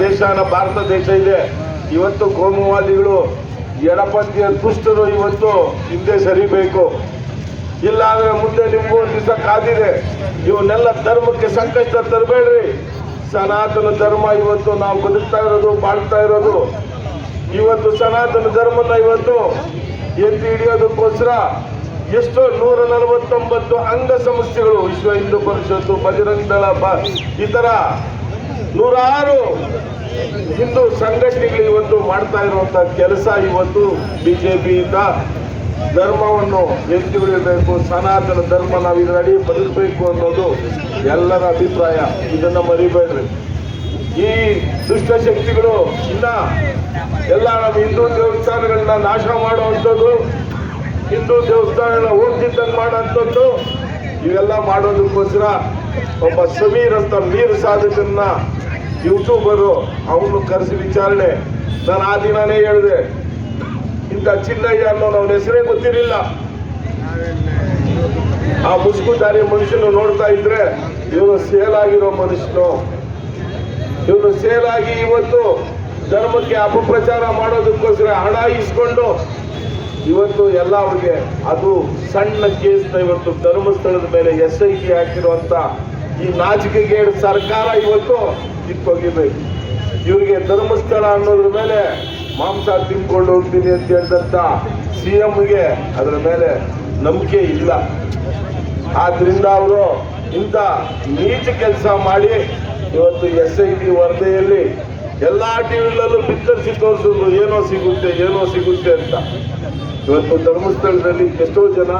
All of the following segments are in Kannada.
ದೇಶನ ಭಾರತ ದೇಶ ಇದೆ. ಇವತ್ತು ಕೋಮುವಾದಿಗಳು, ಎಡಪಂಥೀಯ ದುಷ್ಟರು ಇವತ್ತು ಹಿಂದೆ ಸರಿಬೇಕು. ಇಲ್ಲ ಅಂದ್ರೆ ಮುಂದೆ ನಿಮಗೂ ದಿವಸ ಕಾದಿದೆ. ಇವನ್ನೆಲ್ಲ ಧರ್ಮಕ್ಕೆ ಸಂಕಷ್ಟ ತರಬೇಡ್ರಿ. ಸನಾತನ ಧರ್ಮ ಇವತ್ತು ನಾವು ಬದುಕ್ತಾ ಇರೋದು, ಬಾಳ್ತಾ ಇರೋದು. ಇವತ್ತು ಸನಾತನ ಧರ್ಮನ ಇವತ್ತು ಎತ್ತಿ ಹಿಡಿಯೋದಕ್ಕೋಸ್ಕರ ಎಷ್ಟೋ ನೂರ ನಲವತ್ತೊಂಬತ್ತು ಅಂಗ ಸಂಸ್ಥೆಗಳು ವಿಶ್ವ ಹಿಂದೂ ಪರಿಷತ್ತು, ಬಜರಂಗ ದಳ ಇತರ ನೂರಾರು ಹಿಂದೂ ಸಂಘಟನೆಗಳು ಇವತ್ತು ಮಾಡ್ತಾ ಇರುವಂತ ಕೆಲಸ ಇವತ್ತು ಬಿಜೆಪಿಯಿಂದ ಧರ್ಮವನ್ನು ಎತ್ತಿ ಹಿಡಿಯಬೇಕು ಸನಾತನ ಧರ್ಮ ನಾವು ಇದರಡಿ ಬದುಕಬೇಕು ಅನ್ನೋದು ಎಲ್ಲರ ಅಭಿಪ್ರಾಯ. ಇದನ್ನ ಮರಿಬೇಡ್ರಿ. ಈ ದುಷ್ಟಶಕ್ತಿಗಳು ಇನ್ನ ಎಲ್ಲ ನಮ್ಮ ಹಿಂದೂ ದೇವಸ್ಥಾನಗಳನ್ನ ನಾಶ ಮಾಡುವಂಥದ್ದು, ಹಿಂದೂ ದೇವಸ್ಥಾನಗಳನ್ನ ಹೋಗ್ತಿದ್ದಂಗೆ ಮಾಡುವಂಥದ್ದು, ಇವೆಲ್ಲ ಮಾಡೋದಕ್ಕೋಸ್ಕರ ಒಬ್ಬ ಸಮೀರ್ ಅಂತ ಮೀರ್ ಸಾಧಕನ್ನ ಯೂಟ್ಯೂಬರು ಅವನು ಕರೆಸಿ ವಿಚಾರಣೆ. ನಾನು ಆ ದಿನಾನೇ ಹೇಳಿದೆ, ಇಂಥ ಚಿನ್ನಯ್ಯ ಅನ್ನೋ ಅವನ ಹೆಸರೇ ಗೊತ್ತಿರಲಿಲ್ಲ. ಆ ಮುಸ್ಕುದಾರಿ ಮನುಷ್ಯನು ನೋಡ್ತಾ ಇದ್ರೆ, ಇವನು ಸೇಲ್ ಆಗಿರೋ ಮನುಷ್ಯನು. ಇವನು ಸೇಲ್ ಆಗಿ ಇವತ್ತು ಧರ್ಮಕ್ಕೆ ಅಪಪ್ರಚಾರ ಮಾಡೋದಕ್ಕೋಸ್ಕರ ಹಣ ಇಸ್ಕೊಂಡು ಇವತ್ತು ಎಲ್ಲ ಅವ್ರಿಗೆ ಅದು ಸಣ್ಣ ಕೇಸ್ನ ಇವತ್ತು ಧರ್ಮಸ್ಥಳದ ಮೇಲೆ ಎಸ್ ಐ ಟಿ ಹಾಕಿರುವಂತ ಈ ನಾಚಿಕೆಗೇಡು ಸರ್ಕಾರ ಇವತ್ತು ಕಿತ್ತೋಗಿಬೇಕು ಇವರಿಗೆ ಧರ್ಮಸ್ಥಳ ಅನ್ನೋದ್ರ ಮೇಲೆ ಮಾಂಸ ತಿನ್ಕೊಂಡು ಹೋಗ್ತೀನಿ ಅಂತ ಹೇಳಿದಂತ ಸಿ ಎಂಗೆ ಅದರ ಮೇಲೆ ನಂಬಿಕೆ ಇಲ್ಲ. ಆದ್ರಿಂದ ಅವರು ಇಂಥ ನೀಚ ಕೆಲಸ ಮಾಡಿ ಇವತ್ತು ಎಸ್ ಐ ಟಿ ವರದಿಯಲ್ಲಿ ಎಲ್ಲಾ ಟಿವಿಗಳಲ್ಲೂ ಬಿತ್ತರಿಸಿ ತೋರಿಸಿದ್ರು ಏನೋ ಸಿಗುತ್ತೆ ಏನೋ ಸಿಗುತ್ತೆ ಅಂತ. ಇವತ್ತು ಧರ್ಮಸ್ಥಳದಲ್ಲಿ ಎಷ್ಟೋ ಜನ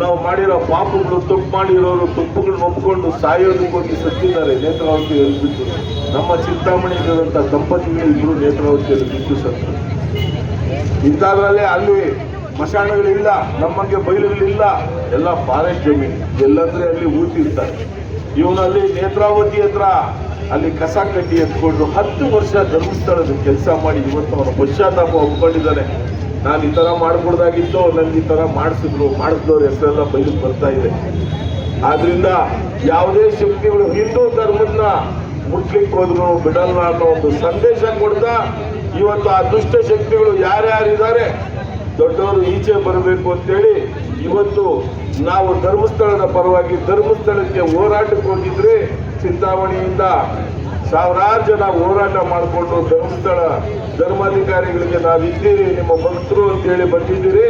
ನಾವು ಮಾಡಿರೋ ಪಾಪಗಳು, ತಪ್ಪು ಮಾಡಿರೋರು ತಪ್ಪುಗಳನ್ನ ಒಪ್ಕೊಂಡು ಸಾಯೋದು ಹೋಗಿ ಸತ್ತಿದ್ದಾರೆ, ನೇತ್ರಾವತಿ ಬಿದ್ದು ನಮ್ಮ ಚಿಂತಾಮಣಿಗಿರುವಂಥ ದಂಪತಿಗಳು ಇಬ್ಬರು ನೇತ್ರಾವತಿಯಲ್ಲಿ ಬಿದ್ದು ಸತ್ತರು ಇಂಥದ್ರಲ್ಲೇ ಅಲ್ಲಿ ಮಶಾಣಗಳಿಲ್ಲ, ನಮ್ಮಂಗೆ ಬಯಲುಗಳಿಲ್ಲ, ಎಲ್ಲ ಫಾರೆಸ್ಟ್ ಜಮೀನು. ಎಲ್ಲಂದ್ರೆ ಅಲ್ಲಿ ಊಟಿರ್ತಾರೆ ಇವನಲ್ಲಿ ನೇತ್ರಾವತಿ ಹತ್ರ ಅಲ್ಲಿ ಕಸ ಕಡ್ಡಿ ಎತ್ಕೊಂಡು ಹತ್ತು ವರ್ಷ ಧರ್ಮಸ್ಥಳದ ಕೆಲಸ ಮಾಡಿ ಇವತ್ತು ಅವನ ಪಶ್ಚಾತ್ತಾಪ ಒಪ್ಕೊಂಡಿದ್ದಾನೆ. ನಾನು ಈ ಥರ ಮಾಡ್ಕೊಡ್ದಾಗಿತ್ತು ನನ್ಗೆ ಈ ಥರ ಮಾಡಿಸಿದ್ರು, ಮಾಡಿಸಿದವ್ರ ಹೆಸರೆಲ್ಲ ಬಯಲಿಗೆ ಬರ್ತಾ ಇದೆ. ಆದ್ರಿಂದ ಯಾವುದೇ ಶಕ್ತಿಗಳು ಹಿಂದೂ ಧರ್ಮದನ್ನ ಮುಟ್ಲಿಕ್ಕೆ ಹೋದ್ರು ಬಿಡಲ್ಲ ಅನ್ನೋ ಒಂದು ಸಂದೇಶ ಕೊಡ್ತಾ ಇವತ್ತು ಆ ದುಷ್ಟ ಶಕ್ತಿಗಳು ಯಾರ್ಯಾರಿದ್ದಾರೆ, ದೊಡ್ಡವರು ಈಚೆ ಬರಬೇಕು ಅಂತೇಳಿ ಇವತ್ತು ನಾವು ಧರ್ಮಸ್ಥಳದ ಪರವಾಗಿ ಧರ್ಮಸ್ಥಳಕ್ಕೆ ಹೋರಾಟಕ್ಕೆ ಹೋಗಿದ್ರೆ ಚಿಂತಾಮಣಿಯಿಂದ ಸಾವಿರಾರು ಜನ ಹೋರಾಟ ಮಾಡಿಕೊಂಡು ಧರ್ಮಸ್ಥಳ ಧರ್ಮಾಧಿಕಾರಿಗಳಿಗೆ ನಾವು ಇದ್ದೀರಿ, ನಿಮ್ಮ ಭಕ್ತರು ಅಂತೇಳಿ ಬಂದಿದ್ದೀರಿ.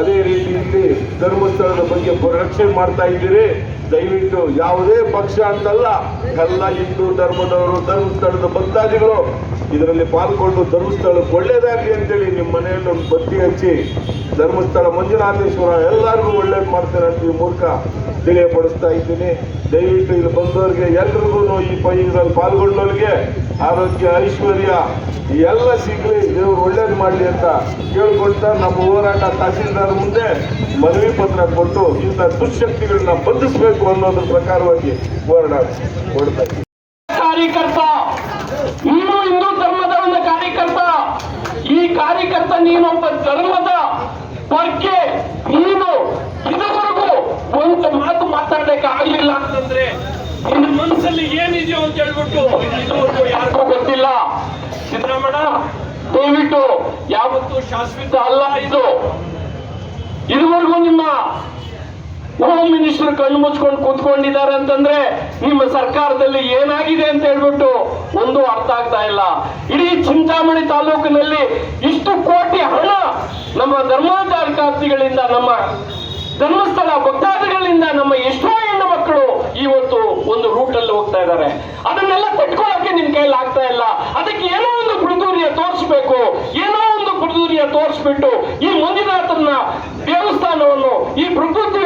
ಅದೇ ರೀತಿ ಇಲ್ಲಿ ಧರ್ಮಸ್ಥಳದ ಬಗ್ಗೆ ರಕ್ಷಣೆ ಮಾಡ್ತಾ ಇದ್ದೀರಿ. ದಯವಿಟ್ಟು ಯಾವುದೇ ಪಕ್ಷ ಅಂತಲ್ಲ, ಎಲ್ಲ ಹಿಂದೂ ಧರ್ಮದವರು ಧರ್ಮಸ್ಥಳದ ಭಕ್ತಾದಿಗಳು ಇದರಲ್ಲಿ ಪಾಲ್ಗೊಂಡು ಧರ್ಮಸ್ಥಳಕ್ಕೆ ಒಳ್ಳೇದಾಗಲಿ ಅಂತೇಳಿ ನಿಮ್ಮ ಮನೆಯಲ್ಲಿ ಒಂದು ಬತ್ತಿ ಹಚ್ಚಿ ಧರ್ಮಸ್ಥಳ ಮಂಜುನಾಥೇಶ್ವರ ಎಲ್ಲರಿಗೂ ಒಳ್ಳೇದು ಮಾಡ್ತಾರೆ ಅಂತ ಈ ಮೂಲಕ ತಿಳಿಯಪಡಿಸ್ತಾ ಇದ್ದೀನಿ. ದಯವಿಟ್ಟು ಇಲ್ಲಿ ಬಂದವರಿಗೆ ಎಲ್ರಿಗೂ ಈ ಪೈದಲ್ಲಿ ಪಾಲ್ಗೊಂಡವರಿಗೆ ಆರೋಗ್ಯ, ಐಶ್ವರ್ಯ ಎಲ್ಲ ಸಿಗಲಿ, ದೇವ್ರು ಒಳ್ಳೇದು ಮಾಡಲಿ ಅಂತ ಕೇಳ್ಕೊಳ್ತಾ ನಮ್ಮ ಹೋರಾಟ ತಹಸೀಲ್ದಾರ್ ಮುಂದೆ ಮನವಿ ಪತ್ರ ಕೊಟ್ಟು ಇಂಥ ದುಶ್ಶಕ್ತಿಗಳನ್ನ ಬಂಧಿಸಬೇಕು ಅನ್ನೋದ್ರ ಪ್ರಕಾರವಾಗಿ ಹೋರಾಟ ಕೊಡ್ತಾ ಇದ್ದೀವಿ ಕಾರ್ಯಕರ್ತ ನೀನು ಹಿಂದೂ ಧರ್ಮದ ಒಂದು ಕಾರ್ಯಕರ್ತ ಈ ಕಾರ್ಯಕರ್ತ ನೀನೊಬ್ಬ ಧರ್ಮದ ಬಗ್ಗೆ ನೀನು ಇದುವರೆಗೂ ಒಂದು ಮಾತು ಮಾತಾಡಲಿಕ್ಕೆ ಆಗ್ಲಿಲ್ಲ ಅಂತಂದ್ರೆ ನಿನ್ನ ಮನಸ್ಸಲ್ಲಿ ಏನಿದೆಯೋ ಅಂತ ಹೇಳ್ಬಿಟ್ಟು ಇದುವರೆಗೂ ಯಾರಿಗೂ ಗೊತ್ತಿಲ್ಲ. ಸಿದ್ದರಾಮಣ್ಣ ದಯವಿಟ್ಟು ಯಾವತ್ತು ಶಾಶ್ವತ ಅಲ್ಲ ಇದು. ಇದುವರೆಗೂ ನಿಮ್ಮ ಹೋಮ್ ಮಿನಿಸ್ಟರ್ ಕಣ್ಣು ಮುಚ್ಕೊಂಡು ಕೂತ್ಕೊಂಡಿದ್ದಾರೆ ಅಂತಂದ್ರೆ ನಿಮ್ಮ ಸರ್ಕಾರದಲ್ಲಿ ಏನಾಗಿದೆ ಅಂತ ಹೇಳ್ಬಿಟ್ಟು ಒಂದು ಅರ್ಥ ಆಗ್ತಾ ಇಲ್ಲ. ಇಡೀ ಚಿಂತಾಮಣಿ ತಾಲೂಕಿನಲ್ಲಿ ಇಷ್ಟು ಕೋಟಿ ಹಣ ನಮ್ಮ ಧರ್ಮಾಚಾರಕಾರ್ತಿಗಳಿಂದ ನಮ್ಮ ಧರ್ಮಸ್ಥಳ ಭಕ್ತಾದಿಗಳಿಂದ ನಮ್ಮ ಎಷ್ಟೋ ಹೆಣ್ಣು ಮಕ್ಕಳು ಇವತ್ತು ಒಂದು ರೂಟ್ ಅಲ್ಲಿ ಹೋಗ್ತಾ ಇದ್ದಾರೆ. ಅದನ್ನೆಲ್ಲ ತಟ್ಕೊಳ್ಳೋಕೆ ನಿಮ್ ಕೈಯಲ್ಲಿ ಆಗ್ತಾ ಇಲ್ಲ. ಅದಕ್ಕೆ ಏನೋ ಒಂದು ಕುಡುದೂರಿಯ ತೋರಿಸ್ಬೇಕು. ಏನೋ ಒಂದು ಕುಡುದೂರಿಯ ತೋರಿಸ್ಬಿಟ್ಟು ಈ ಮಂಜುನಾಥನ ದೇವಸ್ಥಾನವನ್ನು, ಈ ಪ್ರಕೃತಿ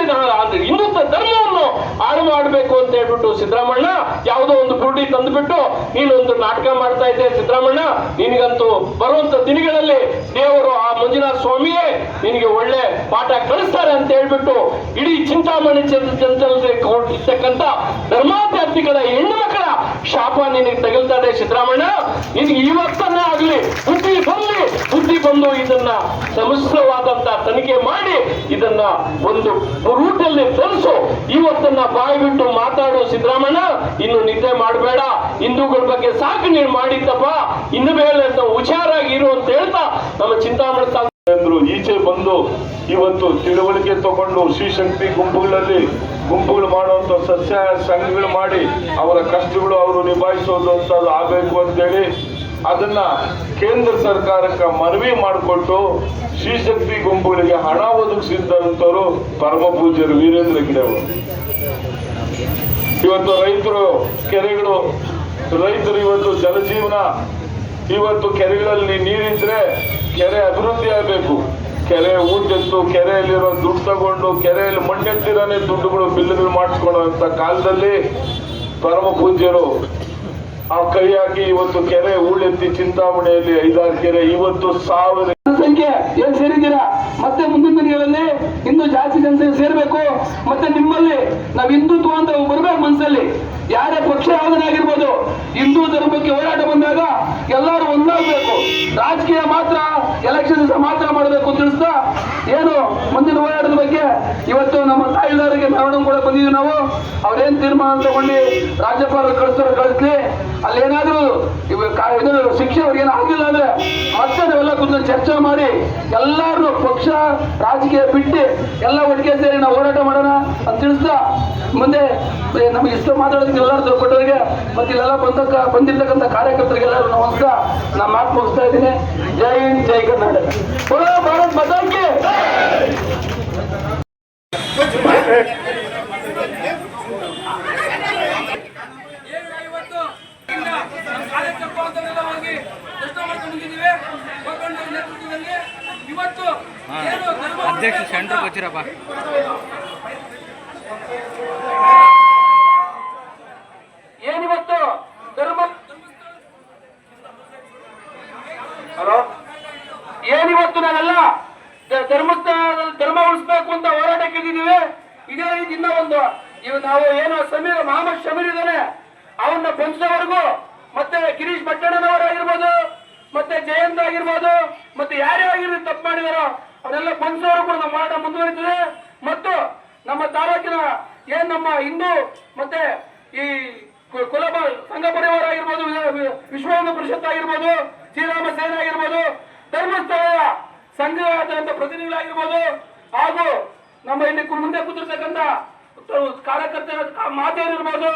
ಹಿಂದುತ್ವ ಧರ್ಮವನ್ನು ಹಾಳು ಮಾಡಬೇಕು ಅಂತ ಹೇಳ್ಬಿಟ್ಟು ಸಿದ್ದರಾಮಣ್ಣ ಯಾವುದೋ ಒಂದು ಬುರುಡಿ ತಂದುಬಿಟ್ಟು ನೀನೊಂದು ನಾಟಕ ಮಾಡ್ತಾ ಇದ್ದೆ ಸಿದ್ದರಾಮಣ್ಣ. ನಿನಗಂತೂ ಬರುವಂತ ದಿನಗಳಲ್ಲಿ ದೇವರು ಆ ಮಂಜುನಾಥ ಸ್ವಾಮಿಯೇ ನಿನಗೆ ಒಳ್ಳೆ ಪಾಠ ಕಲಿಸ್ತಾರೆ ಹೇಳ್ಬಿಟ್ಟು ಇಡೀ ಚಿಂತಾಮಣಿ ಜನತೆ ಇರ್ತಕ್ಕಂಥ ಧರ್ಮಾಧ್ಯಾತ್ಮಿಕದ ಹೆಣ್ಣು ಮಕ್ಕಳ ಶಾಪ ನಿನಗೆ ತಗಲ್ತಾರೆ ಸಿದ್ದರಾಮಣ್ಣ ನಿನಗೆ ಇವತ್ತನ್ನೇ ಆಗಲಿ, ಬುದ್ಧಿ ಬಂದು ಬುದ್ಧಿ ಬಂದು ಇದನ್ನ ಸಮಸ್ತವಾದಂತ ತನಿಖೆ ಮಾಡಿ ಇದನ್ನ ಒಂದು ರೂಟಲ್ಲಿ ತರಿಸು. ಇವತ್ತನ್ನ ಬಾಯಿ ಬಿಟ್ಟು ಮಾತಾಡೋ ಸಿದ್ದರಾಮಣ್ಣ ಇನ್ನು ನಿದ್ದೆ ಮಾಡಬೇಡ. ಹಿಂದೂಗಳ ಬಗ್ಗೆ ಸಾಕು ನೀನು ಮಾಡಿದ್ದಪ್ಪ. ಇನ್ನು ಮೇಲೆ ಅಂತ ಹುಷಾರಾಗಿ ಇರು ಅಂತ ಹೇಳ್ತಾ ನಮ್ಮ ಚಿಂತಾಮಣಿ ಈಚೆ ಬಂದು ಇವತ್ತು ತಿಳುವಳಿಕೆ ತಗೊಂಡು ಶ್ರೀಶಕ್ತಿ ಗುಂಪುಗಳಲ್ಲಿ ಗುಂಪುಗಳು ಮಾಡುವಂತ ಸಸ್ಯ ಸಂಘಗಳು ಮಾಡಿ ಅವರ ಕಷ್ಟಗಳು ಅವರು ನಿಭಾಯಿಸೋದು ಅಂತ ಆಗಬೇಕು ಅಂತೇಳಿ ಅದನ್ನ ಕೇಂದ್ರ ಸರ್ಕಾರಕ್ಕೆ ಮನವಿ ಮಾಡಿಕೊಟ್ಟು ಶ್ರೀಶಕ್ತಿ ಗುಂಪುಗಳಿಗೆ ಹಣ ಒದಗಿಸಿದ್ದಂಥವರು ಪರಮ ಪೂಜ್ಯರು ವೀರೇಂದ್ರ ಗಿಡವರು ಇವತ್ತು ರೈತರು, ಕೆರೆಗಳು, ರೈತರು ಇವತ್ತು ಜಲಜೀವನ, ಇವತ್ತು ಕೆರೆಗಳಲ್ಲಿ ನೀರಿದ್ರೆ ಕೆರೆ ಅಭಿವೃದ್ಧಿ ಆಗಬೇಕು. ಕೆರೆ ಊಟೆತ್ತು ಕೆರೆಯಲ್ಲಿರೋ ದುಡ್ಡು ತಗೊಂಡು, ಕೆರೆಯಲ್ಲಿ ಮಣ್ಣೆತ್ತಿರಾನೆ ದುಡ್ಡುಗಳು ಬಿಲ್లుಗಳು ಮಾಡಿಸ್ಕೊಳ್ಳುವಂತ ಕಾಲದಲ್ಲಿ ಪರಮ ಪೂಜ್ಯರು ಆ ಕೈ ಹಾಕಿ ಇವತ್ತು ಕೆರೆ ಊಳೆತ್ತಿ ಚಿಂತಾಮಣಿಯಲ್ಲಿ ಐದಾರು ಕೆರೆ, ಇವತ್ತು ಸಾವಿರ ಸಂಖ್ಯೆ ಏನ್ ಸೇರಿದ್ದೀರಾ? ಮತ್ತೆ ಮುಂದಿನ ದಿನಗಳಲ್ಲಿ ಇನ್ನೂ ಜಾಸ್ತಿ ಜನಸಂಖ್ಯೆ ಸೇರ್ಬೇಕು. ಮತ್ತೆ ನಿಮ್ಮಲ್ಲಿ ನಾವ್ ಹಿಂದುತ್ವ ಅಂತ ಬರ್ಬೇಕು ಮನಸ್ಸಲ್ಲಿ ಯಾರೇ ಪಕ್ಷ ಹಿಂದೂ ಧರ್ಮಕ್ಕೆ ಹೋರಾಟ ಬಂದಾಗ ಎಲ್ಲರೂ ಒಂದಾಗಬೇಕು. ರಾಜಕೀಯ ಮಾತ್ರ ಎಲೆಕ್ಷನ್ ಮಾತ್ರ ಮಾಡಬೇಕು ತಿಳಿಸ್ತಾ, ಏನು ಮುಂದಿನ ಹೋರಾಟದ ಇವತ್ತು ನಮ್ಮ ತಾಯಿದಾರಿಗೆ ಮೆರವಣಿಗೆ ಕೂಡ ಬಂದಿದ್ದೀವಿ ನಾವು. ಅವ್ರೇನ್ ತೀರ್ಮಾನ ತಗೊಂಡು ರಾಜ್ಯಪಾಲರು ಕಳಿಸ್ತಾರೋ ಕಳಿಸ್ಲಿ. ಅಲ್ಲೇನಾದ್ರೂ ಇದು ಶಿಕ್ಷೆ ಅವ್ರಿಗೆ ಆಗಿಲ್ಲ ಅಂದ್ರೆ ಮತ್ತೆ ನಾವೆಲ್ಲ ಕೂತ್ಕೊಂಡು ಚರ್ಚೆ ಮಾಡಿ ಎಲ್ಲಾರು ಪಕ್ಷ, ರಾಜಕೀಯ ಬಿಟ್ಟು ಎಲ್ಲ ಒಟ್ಟಿಗೆ ಸೇರಿ ನಾವು ಹೋರಾಟ ಮಾಡೋಣ ಅಂತ ತಿಳಿಸ್ತಾ ಮುಂದೆ ನಮಗೆ ಇಷ್ಟ ಮಾತಾಡೋದಕ್ಕೆ ಎಲ್ಲರೂ ಕೊಟ್ಟವರಿಗೆ ಮತ್ತೆ ಇಲ್ಲೆಲ್ಲ ಬಂದಕ್ಕ ಬಂದಿರ್ತಕ್ಕಂಥ ಕಾರ್ಯಕರ್ತರಿಗೆಲ್ಲರೂ ನಮಸ್ಕಾರ ನಾನು ಮಾತು ಮುಗಿಸ್ತಾ ಇದ್ದೀನಿ. ಜೈ ಹಿಂದ್, ಜೈ ಕರ್ನಾಟಕ. ಭಾರತ್ ಮಾತಾಕ್ಕೆ ಅಧ್ಯಕ್ಷ ಸೆಂಟ್ರಿಗೆ ಹಚ್ಚಿರಪ್ಪ ಏನಿವತ್ತು? ಧರ್ಮ ಹಲೋ? ಏನಿವತ್ತು ನಾವೆಲ್ಲ? ಧರ್ಮಸ್ಥಳ ಧರ್ಮ ಉಳಿಸ್ಬೇಕು ಅಂತ ಹೋರಾಟಕ್ಕೆ ಇದ್ದೀವಿ. ಇದೇ ರೀತಿ ಇನ್ನೂ ಒಂದು ಇವ್ ನಾವು ಏನು ಸಮೀರ್ ಮಹಮ್ಮದ್ ಶಮೀರ್ ಇದ್ದಾನೆ. ಅವನ್ನ ಬಂಧಿಸೋವರೆಗೂ ಮತ್ತೆ ಗಿರೀಶ್ ಭಟ್ಟಣ್ಣನವರಾಗಿರ್ಬೋದು ಮತ್ತೆ ಜಯಂತ್ ಆಗಿರ್ಬೋದು, ಮತ್ತೆ ಯಾರೇ ಆಗಿರ್ಬೋದು ತಪ್ಪು ಮಾಡಿದಾರೋ ಅವರೆಲ್ಲ ಬಂಧಿಸೋರು ಕೂಡ ನಮ್ಮ ಹೋರಾಟ ಮುಂದುವರಿತದೆ. ಮತ್ತು ನಮ್ಮ ತಾಲೂಕಿನ ಏನ್ ನಮ್ಮ ಹಿಂದೂ ಮತ್ತೆ ಈ ಕು- ಕುಲಬ ಸಂಘ ಪರಿವಾರ ಆಗಿರ್ಬೋದು, ವಿಶ್ವ ಹಿಂದೂ ಪರಿಷತ್ ಆಗಿರ್ಬೋದು, ಶ್ರೀರಾಮ ಸೇನೆ ಆಗಿರ್ಬೋದು ಧರ್ಮಸ್ಥಳದ ಸಂಘದ ಪ್ರತಿನಿಧಿಗಳಾಗಿರ್ಬೋದು ಹಾಗೂ ನಮ್ಮ ಇಲ್ಲಿ ಮುಂದೆ ಕೂತಿರ್ತಕ್ಕಂಥ ಕಾರ್ಯಕರ್ತರ ಮಾತೇನಿರ್ಬೋದು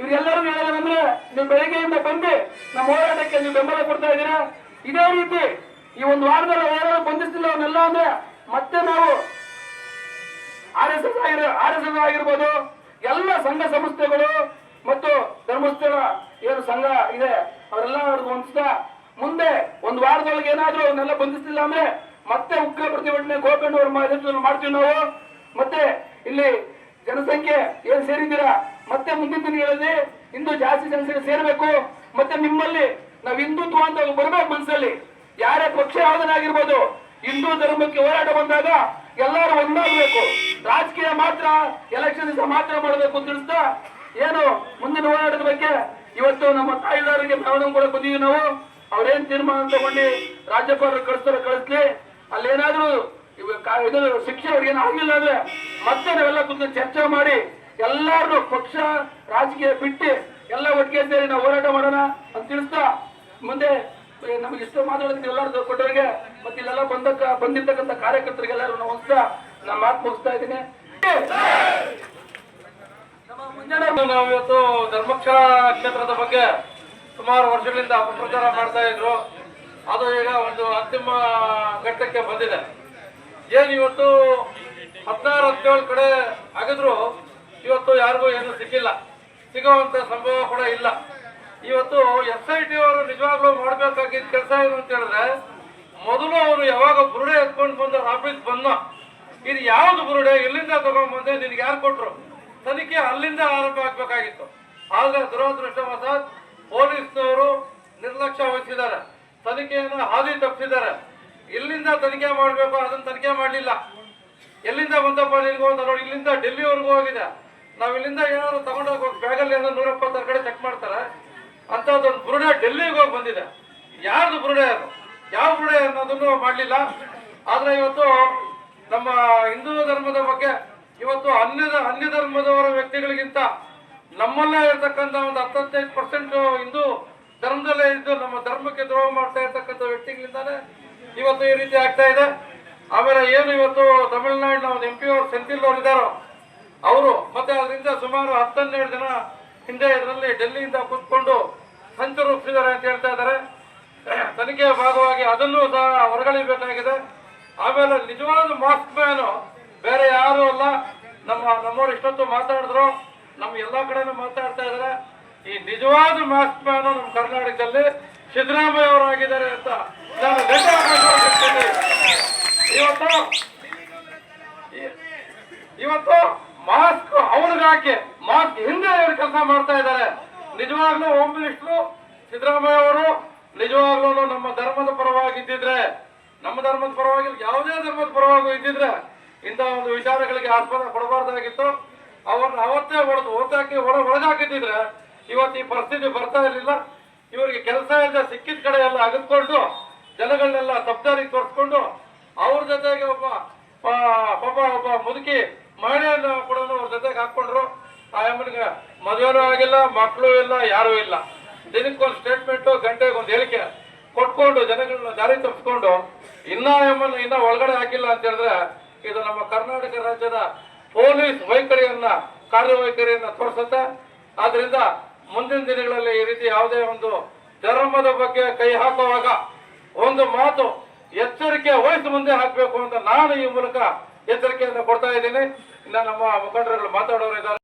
ಇವರೆಲ್ಲರೂ ಹೇಳೋದಂದ್ರೆ ನೀವು ಬೆಳಗ್ಗೆಯಿಂದ ಬಂದು ನಮ್ಮ ಹೋರಾಟಕ್ಕೆ ನೀವು ಬೆಂಬಲ ಕೊಡ್ತಾ ಇದ್ದೀರಾ? ಇದೇ ರೀತಿ ಈ ಒಂದು ವಾರದಲ್ಲಿ ಯಾರು ಬಂಧಿಸ್ತಿಲ್ಲ ಅವನ್ನೆಲ್ಲ ಅಂದ್ರೆ ಮತ್ತೆ ನಾವು ಆರ್ ಎಸ್ ಎಸ್ ಆಗಿರ ಆರ್ ಎಸ್ ಎಸ್ ಆಗಿರ್ಬೋದು, ಎಲ್ಲ ಸಂಘ ಸಂಸ್ಥೆಗಳು ಮತ್ತು ಧರ್ಮಸ್ಥಳ ಏನು ಸಂಘ ಇದೆ, ಅವರೆಲ್ಲ ಅವ್ರಿಗೆ ಮುಂದೆ ಒಂದು ವಾರದೊಳಗೆ ಏನಾದ್ರೂ ಅವನ್ನೆಲ್ಲ ಬಂಧಿಸ್ತಿಲ್ಲ ಅಂದ್ರೆ ಮತ್ತೆ ಉಗ್ರ ಪ್ರತಿಭಟನೆ ಗೋಕಂಡ್ ಅವರ ನೇತೃತ್ವದಲ್ಲಿ ಮಾಡ್ತೀವಿ ನಾವು. ಮತ್ತೆ ಇಲ್ಲಿ ಜನಸಂಖ್ಯೆ ಏನ್ ಸೇರಿದ್ದೀರಾ? ಮತ್ತೆ ಮುಂದಿನ ದಿನಗಳಲ್ಲಿ ಇಂದು ಜಾಸ್ತಿ ಜನಸಂಖ್ಯೆ ಸೇರ್ಬೇಕು. ಮತ್ತೆ ನಿಮ್ಮಲ್ಲಿ ನಾವು ಹಿಂದುತ್ವ ಅಂತ ಬರ್ಬೇಕು ಮನಸ್ಸಲ್ಲಿ ಯಾರೇ ಪಕ್ಷ ಯಾವುದನ್ನಾಗಿರ್ಬೋದು ಹಿಂದೂ ಧರ್ಮಕ್ಕೆ ಹೋರಾಟ ಬಂದಾಗ ಎಲ್ಲರೂ ಒಂದಾಗಬೇಕು. ರಾಜಕೀಯ ಮಾತ್ರ ಎಲೆಕ್ಷನ್ ಮಾತ್ರ ಮಾಡಬೇಕು ಅಂತ ತಿಳಿಸ್ತಾ ಏನು ಮುಂದಿನ ಹೋರಾಟದ ಬಗ್ಗೆ ಇವತ್ತು ನಮ್ಮ ತಾಯಿದಾರರಿಗೆ ಮೆರವಣಿಗೆ ಕೂಡ ಬಂದಿದ್ದೀವಿ ನಾವು. ಅವ್ರೇನ್ ತೀರ್ಮಾನ ತಗೊಂಡು ರಾಜ್ಯಪಾಲರು ಕಳಿಸ್ತಾರೆ ಕಳಿಸ್ಲಿ. ಅಲ್ಲೇನಾದ್ರೂ ಇದು ಶಿಕ್ಷೆ ಅವ್ರಿಗೆ ಆಗಿಲ್ಲ ಅಂದ್ರೆ ಮತ್ತೆ ನಾವೆಲ್ಲ ಕುಂತು ಚರ್ಚೆ ಮಾಡಿ ಎಲ್ಲಾರು ಪಕ್ಷ, ರಾಜಕೀಯ ಬಿಟ್ಟು ಎಲ್ಲ ಒಟ್ಟಿಗೆ ಸೇರಿ ನಾವು ಹೋರಾಟ ಮಾಡೋಣ ಅಂತ ತಿಳಿಸ್ತಾ ಮುಂದೆ ನಮ್ಗೆ ಇಷ್ಟ ಮಾತಾಡೋದಕ್ಕೆ ಎಲ್ಲರೂ ಕೊಟ್ಟವರಿಗೆ ಮತ್ತೆ ಇಲ್ಲೆಲ್ಲ ಬಂದ ಬಂದಿರ್ತಕ್ಕಂಥ ಕಾರ್ಯಕರ್ತರಿಗೆಲ್ಲರೂ ನಮಸ್ಕಾರ ನಾನು ಮಾತು ಮುಗಿಸ್ತಾ ಇದ್ದೀನಿ. ನಮ್ಮ ಮುಂಜಾನೆ ನಾವು ಇವತ್ತು ಕ್ಷೇತ್ರದ ಬಗ್ಗೆ ಸುಮಾರು ವರ್ಷಗಳಿಂದ ಅಪಪ್ರಚಾರ ಮಾಡ್ತಾ ಇದ್ರು. ಅದು ಈಗ ಒಂದು ಅಂತಿಮ ಘಟ್ಟಕ್ಕೆ ಬಂದಿದೆ. ಏನು ಇವತ್ತು ಹದಿನಾರು ಹದಿನೇಳು ಕಡೆ ಆಗಿದ್ರು ಇವತ್ತು ಯಾರಿಗೂ ಏನು ಸಿಕ್ಕಿಲ್ಲ. ಸಿಗುವಂತ ಸಂಭವ ಕೂಡ ಇಲ್ಲ. ಇವತ್ತು ಎಸ್ ಐ ಟಿ ಅವರು ನಿಜವಾಗ್ಲೂ ಮಾಡಬೇಕಾಗಿದ್ದ ಕೆಲಸ ಏನು ಅಂತ ಹೇಳಿದ್ರೆ, ಮೊದಲು ಅವರು ಯಾವಾಗ ಬುರುಡೆ ಎತ್ಕೊಂಡು ಬಂದ ಆಫೀಸ್ ಬಂದ ಇದು ಯಾವ್ದು ಬುರುಡೆ? ಎಲ್ಲಿಂದ ತಗೊಂಡ್ಬಂದೆ ನಿನ್ಗೆ ಯಾರು ಕೊಟ್ರು? ತನಿಖೆ ಅಲ್ಲಿಂದ ಆರಂಭ ಆಗ್ಬೇಕಾಗಿತ್ತು. ಆದ್ರೆ ದುರದೃಷ್ಟವಶಾತ್ ಪೊಲೀಸ್ನವರು ನಿರ್ಲಕ್ಷ್ಯ ವಹಿಸಿದ್ದಾರೆ. ತನಿಖೆಯನ್ನು ಹಾದಿ ತಪ್ಪಿದ್ದಾರೆ ಎಲ್ಲಿಂದ ತನಿಖೆ ಮಾಡಬೇಕು ಅದನ್ನ ತನಿಖೆ ಮಾಡಲಿಲ್ಲ. ಎಲ್ಲಿಂದ ಬಂದಪ್ಪ ನಿಲ್ಗೋ ಅಂತ ನೋಡಿ, ಇಲ್ಲಿಂದ ಡೆಲ್ಲಿವರೆಗೂ ಹೋಗಿದೆ. ನಾವು ಇಲ್ಲಿಂದ ಏನಾದ್ರು ತಗೊಂಡೋಗಿ ಬ್ಯಾಗಲ್ಲಿ ಏನೋ ನೂರ ಎಪ್ಪತ್ತಾರು ಕಡೆ ಚೆಕ್ ಮಾಡ್ತಾರೆ. ಅಂತದೊಂದು ಬುರುಡೆ ಡೆಲ್ಲಿಗೆ ಹೋಗಿ ಬಂದಿದೆ. ಯಾರ್ದು ಬುರುಡೆ ಅದು? ಯಾವ ಬುರುಡೆ ಅನ್ನೋದನ್ನು ಮಾಡಲಿಲ್ಲ. ಆದರೆ ಇವತ್ತು ನಮ್ಮ ಹಿಂದೂ ಧರ್ಮದ ಬಗ್ಗೆ ಇವತ್ತು ಅನ್ಯ ಅನ್ಯ ಧರ್ಮದವರ ವ್ಯಕ್ತಿಗಳಿಗಿಂತ ನಮ್ಮಲ್ಲೇ ಇರ್ತಕ್ಕಂಥ ಒಂದು ಹತ್ತೈದು ಪರ್ಸೆಂಟ್ ಹಿಂದೂ ಧರ್ಮದಲ್ಲೇ ಇದ್ದು ನಮ್ಮ ಧರ್ಮಕ್ಕೆ ದ್ರೋಹ ಮಾಡ್ತಾ ಇರ್ತಕ್ಕಂಥ ವ್ಯಕ್ತಿಗಳಿಂದಾನೇ ಇವತ್ತು ಈ ರೀತಿ ಆಗ್ತಾ ಇದೆ. ಆಮೇಲೆ ಏನು ಇವತ್ತು ತಮಿಳುನಾಡಿನ ಒಂದು ಎಂ ಪಿ ಅವರು ಸೆಂಥಿಲ್ ಅವರು ಇದ್ದಾರೋ, ಅವರು ಮತ್ತೆ ಅದರಿಂದ ಸುಮಾರು ಹತ್ತನ್ನೆರಡು ಜನ ಹಿಂದೆ ಇದರಲ್ಲಿ ಡೆಲ್ಲಿಯಿಂದ ಕೂತ್ಕೊಂಡು ಸಂಚು ರೂಪಿಸಿದ್ದಾರೆ ಅಂತ ಹೇಳ್ತಾ ಇದ್ದಾರೆ. ತನಿಖೆಯ ಭಾಗವಾಗಿ ಅದನ್ನು ಸಹ ಹೊರಗಳಿಬೇಕಾಗಿದೆ. ಆಮೇಲೆ ನಿಜವಾದ ಮಾಸ್ಕ್ ಮ್ಯಾನು ಬೇರೆ ಯಾರು ಅಲ್ಲ. ನಮ್ಮ ನಮ್ಮವ್ರು ಇಷ್ಟೊತ್ತು ಮಾತಾಡಿದ್ರು. ನಮ್ಮ ಎಲ್ಲ ಕಡೆನೂ ಮಾತಾಡ್ತಾ ಇದ್ದಾರೆ. ಈ ನಿಜವಾದ ಮಾಸ್ಕ್ ಮ್ಯಾನು ನಮ್ಮ ಕರ್ನಾಟಕದಲ್ಲಿ ಸಿದ್ದರಾಮಯ್ಯ ಅವರಾಗಿದ್ದಾರೆ ಅಂತ ನಾನು ದೊಡ್ಡ. ಇವತ್ತು ಇವತ್ತು ಮಾಸ್ಕ್ ಅವನು ಹಾಕಿ, ಮಾಸ್ಕ್ ಹಿಂದೆ ಇವರು ಕೆಲಸ ಮಾಡ್ತಾ ಇದ್ದಾರೆ ನಿಜವಾಗ್ಲೂ ಹೋಮ್ ಮಿನಿಸ್ಟ್ರು ಸಿದ್ದರಾಮಯ್ಯ ಅವರು ನಿಜವಾಗ್ಲೂ ನಮ್ಮ ಧರ್ಮದ ಪರವಾಗಿ ಇದ್ದಿದ್ರೆ, ನಮ್ಮ ಧರ್ಮದ ಪರವಾಗಿ ಯಾವುದೇ ಧರ್ಮದ ಪರವಾಗಿ ಇದ್ದಿದ್ರೆ ಇಂಥ ಒಂದು ವಿಚಾರಗಳಿಗೆ ಆಸ್ಪದ ಕೊಡಬಾರ್ದಾಗಿತ್ತು ಅವ್ರನ್ನ ಅವತ್ತೇ ಹೊಡೆದು ಓದಾಕಿ ಒಳ ಒಳಗಾಕಿದ್ದಿದ್ರೆ ಇವತ್ತು ಈ ಪರಿಸ್ಥಿತಿ ಬರ್ತಾ ಇರಲಿಲ್ಲ. ಇವರಿಗೆ ಕೆಲಸ ಇಲ್ಲದೆ ಸಿಕ್ಕಿದ ಕಡೆ ಎಲ್ಲ ಅಗದ್ಕೊಂಡು ಜನಗಳನ್ನೆಲ್ಲ ತಪ್ಪದಾರಿಗೆ ತೋರಿಸ್ಕೊಂಡು ಅವ್ರ ಜೊತೆಗೆ ಒಬ್ಬ ಪಾಪ ಒಬ್ಬ ಮುದುಕಿ ಮಹಿಳೆಯನ್ನು ಕೂಡ ಅವ್ರ ಜೊತೆಗೆ ಹಾಕೊಂಡ್ರು ಆ ಅಮ್ಮನಿಗೆ ಮದುವೆನೂ ಆಗಿಲ್ಲ, ಮಕ್ಕಳು ಇಲ್ಲ, ಯಾರೂ ಇಲ್ಲ. ದಿನಕ್ಕೊಂದು ಸ್ಟೇಟ್ಮೆಂಟು ಗಂಟೆಗೆ ಒಂದು ಹೇಳಿಕೆ ಕೊಟ್ಕೊಂಡು ಜನಗಳನ್ನ ದಾರಿ ತಪ್ಪಿಸ್ಕೊಂಡು ಇನ್ನ ಎಮ್ಮನ್ನು ಇನ್ನ ಒಳಗಡೆ ಹಾಕಿಲ್ಲ ಅಂತ ಹೇಳಿದ್ರೆ ಇದು ನಮ್ಮ ಕರ್ನಾಟಕ ರಾಜ್ಯದ ಪೊಲೀಸ್ ವೈಖರಿಯನ್ನ, ಕಾರ್ಯವೈಖರಿಯನ್ನ ತೋರಿಸುತ್ತೆ. ಆದ್ರಿಂದ ಮುಂದಿನ ದಿನಗಳಲ್ಲಿ ಈ ರೀತಿ ಯಾವುದೇ ಒಂದು ಧರ್ಮದ ಬಗ್ಗೆ ಕೈ ಹಾಕುವಾಗ ಒಂದು ಮಾತು ಎಚ್ಚರಿಕೆ ವಹಿಸಿ ಮುಂದೆ ಹಾಕಬೇಕು ಅಂತ ನಾನು ಈ ಮೂಲಕ ಎಚ್ಚರಿಕೆಯನ್ನು ಕೊಡ್ತಾ ಇದ್ದೀನಿ. ಇನ್ನು ನಮ್ಮ ಮುಖಂಡರುಗಳು ಮಾತಾಡೋರು